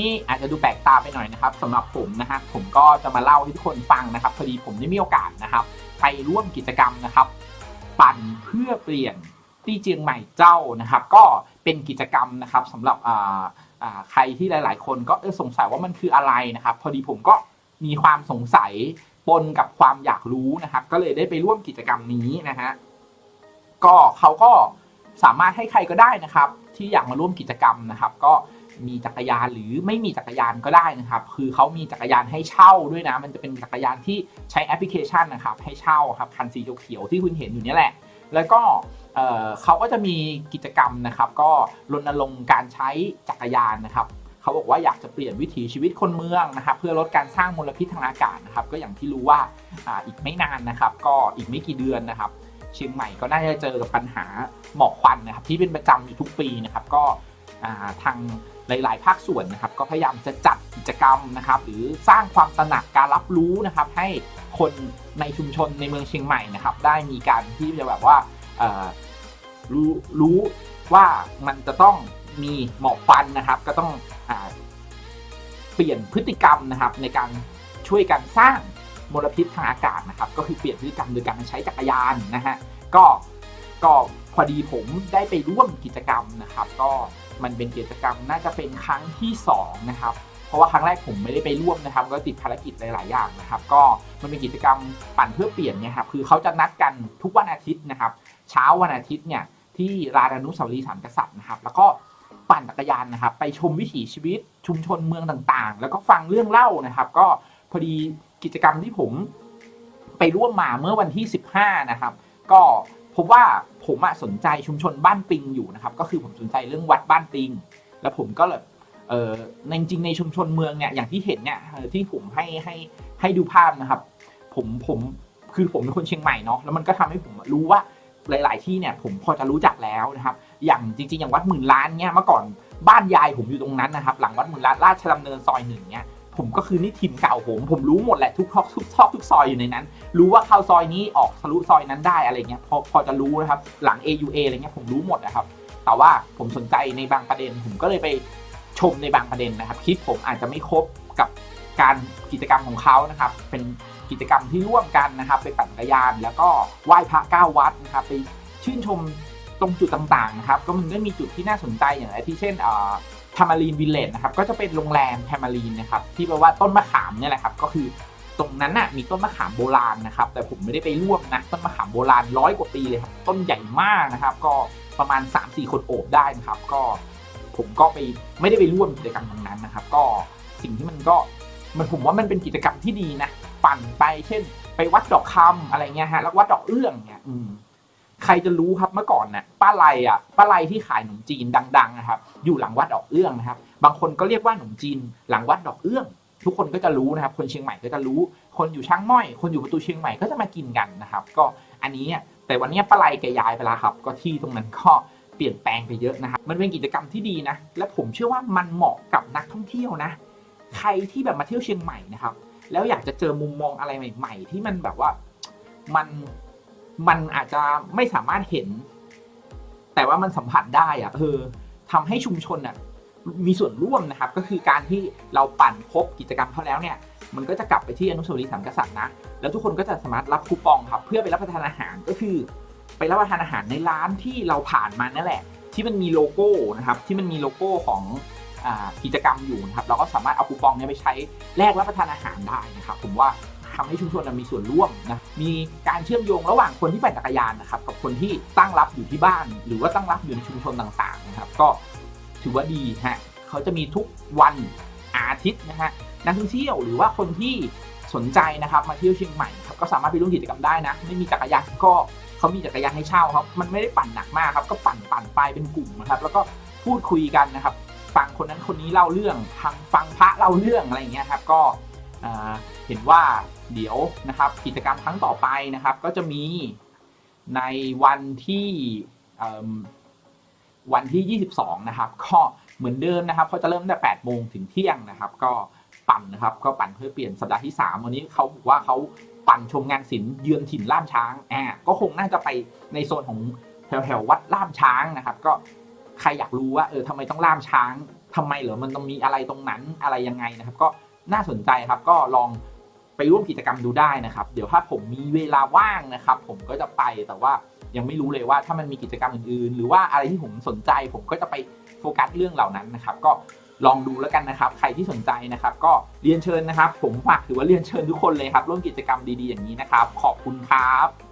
นี่อาจจะดูแปลกตาไปหน่อยนะครับสำหรับผมนะฮะผมก็จะมาเล่าให้ทุกคนฟังนะครับพอดีผมได้มีโอกาสนะครับ ไปร่วมกิจกรรมนะครับ ปั่นเพื่อเปลี่ยนที่เจียงใหม่เจ้านะครับ ก็เป็นกิจกรรมนะครับสำหรับใครที่หลาย ๆ คนก็สงสัยว่ามันคืออะไรนะครับ พอดีผมก็มีความสงสัยปนกับความอยากรู้นะครับ ก็เลยได้ไปร่วมกิจกรรมนี้นะฮะก็เขาก็สามารถให้ใครก็ได้นะครับ ที่อยากมาร่วมกิจกรรมนะครับ ก็ มีจักรยานหรือไม่มีจักรยานก็ได้นะครับ คือเขามีจักรยานให้เช่าด้วยนะ มันจะเป็นจักรยานที่ใช้แอปพลิเคชันนะครับ ให้เช่าครับคันสีเขียวที่คุณเห็นอยู่นี่แหละ แล้วก็เเขาก็จะมีกิจกรรมนะครับ ก็รณรงค์การใช้จักรยานนะครับเขาบอกว่าอยากจะเปลี่ยนวิถีชีวิตคนเมืองนะครับ เพื่อลดการสร้างมลพิษทางอากาศนะครับ ก็อย่างที่รู้ว่าอ่าอีกไม่นานนะครับ ก็อีกไม่กี่เดือนนะครับเชียงใหม่ก็น่าจะเจอกับปัญหาหมอกควันนะครับที่เป็นประจำอยู่ทุกปีนะครับ ก็ทาง หลาย ๆ ภาคส่วนนะครับก็พยายามจะจัดกิจกรรมนะครับ หรือสร้างความตระหนักการรับรู้นะครับ ให้คนในชุมชนในเมืองเชียงใหม่นะครับ ได้มีการที่จะแบบว่ารู้รู้ว่ามันจะต้องมีหมอกควันนะครับ ก็ต้องอเปลี่ยนพฤติกรรมนะครับ ในการช่วยกันสร้างมลพิษทางอากาศนะครับ ก็คือเปลี่ยนพฤติกรรมโดยการใช้จักรยานนะฮะก็ก็พอดีผมได้ไปร่วมกิจกรรมนะครับ ก็ มันเป็นกิจกรรมน่าจะเป็นครั้งที่สองนะครับเพราะว่าครั้งแรกผมไม่ได้ไปร่วมนะครับ ก็ติดภารกิจหลาย ๆ อย่างนะครับ ก็มันเป็นกิจกรรมปั่นเพื่อเปลี่ยนเนี่ยครับคือเขาจะนัดกันทุกวันอาทิตย์นะครับ เช้าวันอาทิตย์เนี่ยที่ลานอนุสาวรีย์สามกษัตริย์นะครับ แล้วก็ปั่นจักรยานนะครับ ไปชมวิถีชีวิตชุมชนเมืองต่าง ๆ แล้วก็ฟังเรื่องเล่านะครับ ก็พอดีกิจกรรมที่ผมไปร่วมมาเมื่อวันที่ 15 นะครับ ก็ พบว่าผมอะสนใจชุมชนบ้านปิงอยู่นะครับ ก็คือผมสนใจเรื่องวัดบ้านปิง แล้วผมก็เลยเออในจริงในชุมชนเมืองเนี่ยอย่างที่เห็นเนี่ยที่ผมให้ให้ให้ดูภาพนะครับ ผมผมคือผมเป็นคนเชียงใหม่เนาะแล้วมันก็ทำให้ผมรู้ว่าหลาย ๆ ที่เนี่ยผมพอจะรู้จักแล้วนะครับ อย่างจริง ๆ อย่างวัดหมื่นล้านเนี่ยเมื่อก่อนบ้านยายผมอยู่ตรงนั้นนะครับ หลังวัดหมื่นล้านราชดำเนินซอยหนึ่งเนี่ย ผมก็คือนี่ถิ่นเก่าผมผมรู้หมดแหละทุกทอกทุกซอกทุกซอยอยู่ในนั้น รู้ว่าเข้าซอยนี้ออกทะลุซอยนั้นได้อะไรเงี้ยพอพอจะรู้นะครับหลัง AUA อะไรเงี้ยผมรู้หมดนะครับ แต่ว่าผมสนใจในบางประเด็น ผมก็เลยไปชมในบางประเด็นนะครับคลิปผมอาจจะไม่ครบกับการกิจกรรมของเขานะครับ เป็นกิจกรรมที่ร่วมกันนะครับ ไปปั่นจักรยาน แล้วก็ไหว้พระเก้าวัดนะครับไปชื่นชมตรงจุดต่างๆนะครับก็มันก็มีจุดที่น่าสนใจอย่างไรที่เช่นามารีนวิลเลจนะครับก็จะเป็นโรงแรมทามารีนนะครับที่แปลว่าต้นมะขามเนี่ยแหละครับก็คือตรงนั้นน่ะมีต้นมะขามโบราณนะครับแต่ผมไม่ได้ไปร่วมนะต้นมะขามโบราณร้อยกว่าปีเลยครับต้นใหญ่มากนะครับ ก็ประมาณ 3-4 คนโอบได้นะครับ ก็ผมก็ไปไม่ได้ไปร่วมกิจกรรมตรงนั้นนะครับ ก็สิ่งที่มันก็มันผมว่ามันเป็นกิจกรรมที่ดีนะ ปั่นไปเช่น ไปวัดดอกคำอะไรเงี้ยฮะแล้ววัดดอกเอื้องเนี่ยอืม ใครจะรู้ครับเมื่อก่อนน่ะป้าไลอะป้าไลที่ขายขนมจีนดังๆนะครับ อยู่หลังวัดดอกเอื้องนะครับ บางคนก็เรียกว่าขนมจีนหลังวัดดอกเอื้อง ทุกคนก็จะรู้นะครับ คนเชียงใหม่ก็จะรู้ คนอยู่ช่างม้อย คนอยู่ประตูเชียงใหม่ก็จะมากินกันนะครับ ก็อันนี้เนี่ยแต่วันนี้ป้าไลแกย้ายไปแล้วครับ ก็ที่ตรงนั้นก็เปลี่ยนแปลงไปเยอะนะครับ มันเป็นกิจกรรมที่ดีนะ และผมเชื่อว่ามันเหมาะกับนักท่องเที่ยวนะ ใครที่แบบมาเที่ยวเชียงใหม่นะครับ แล้วอยากจะเจอมุมมองอะไรใหม่ ๆ ที่มันแบบว่ามัน มันอาจจะไม่สามารถเห็น แต่ว่ามันสัมผัสได้อะเออทำให้ชุมชนอะมีส่วนร่วมนะครับ ก็คือการที่เราปั่นครบกิจกรรมเขาแล้วเนี่ย มันก็จะกลับไปที่อนุสาวรีย์สามกษัตริย์นะ แล้วทุกคนก็จะสามารถรับคูปองครับ เพื่อไปรับประทานอาหารก็คือ ไปรับประทานอาหารในร้านที่เราผ่านมานั่นแหละ ที่มันมีโลโก้นะครับ ที่มันมีโลโก้ของอกิจกรรมอยู่นะครับ เราก็สามารถเอาคูปองเนี้ไปใช้แลกรับประทานอาหารได้นะครับ ผมว่า ทำให้ชุมชนมีส่วนร่วมนะมีการเชื่อมโยงระหว่างคนที่ปั่นจักรยานนะครับกับคนที่ตั้งรับอยู่ที่บ้าน หรือว่าตั้งรับอยู่ในชุมชนต่างๆนะครับก็ถือว่าดีฮะเขาจะมีทุกวันอาทิตย์นะฮะนักท่องเที่ยวหรือว่าคนที่สนใจนะครับมาเที่ยวเชียงใหม่ครับก็สามารถไปร่วมกิจกรรมได้นะ ไม่มีจักรยานก็เขามีจักรยานให้เช่าครับมันไม่ได้ปั่นหนักมากครับก็ปั่นปั่นไปเป็นกลุ่มนะครับแล้วก็พูดคุยกันนะครับฟังคนนั้นคนนี้เล่าเรื่องทางฟังพระเล่าเรื่องอะไรอย่างเงี้ยครับก็เห็นว่า เดี๋ยวนะครับกิจกรรมครั้งต่อไปนะครับ ก็จะมีในวันที่วันที่ 22 นะครับ ก็เหมือนเดิมนะครับเขาจะเริ่มตั้งแต่8โมงถึงเที่ยงนะครับ ก็ปั่นนะครับ ก็ปั่นเพื่อเปลี่ยนสัปดาห์ที่ 3 วันนี้เขาบอกว่าเขาปั่นชมงานศิลป์เยือนถิ่นล่ามช้างอ่าก็คงน่าจะไปในโซนของแถวๆวัดล่ามช้างนะครับ ก็ใครอยากรู้ว่าเออทำไมต้องล่ามช้างทำไมเหรอมันต้องมีอะไรตรงนั้นอะไรยังไงนะครับ ก็น่าสนใจครับก็ลอง ไปร่วมกิจกรรมดูได้นะครับ เดี๋ยวถ้าผมมีเวลาว่างนะครับ ผมก็จะไปแต่ว่ายังไม่รู้เลยว่าถ้ามันมีกิจกรรมอื่นๆ หรือว่าอะไรที่ผมสนใจ ผมก็จะไปโฟกัสเรื่องเหล่านั้นนะครับ ก็ลองดูแล้วกันนะครับ ใครที่สนใจนะครับ ก็เรียนเชิญนะครับ ผมฝากถือว่าเรียนเชิญทุกคนเลยครับ ร่วมกิจกรรมดีๆอย่างนี้นะครับ ขอบคุณครับ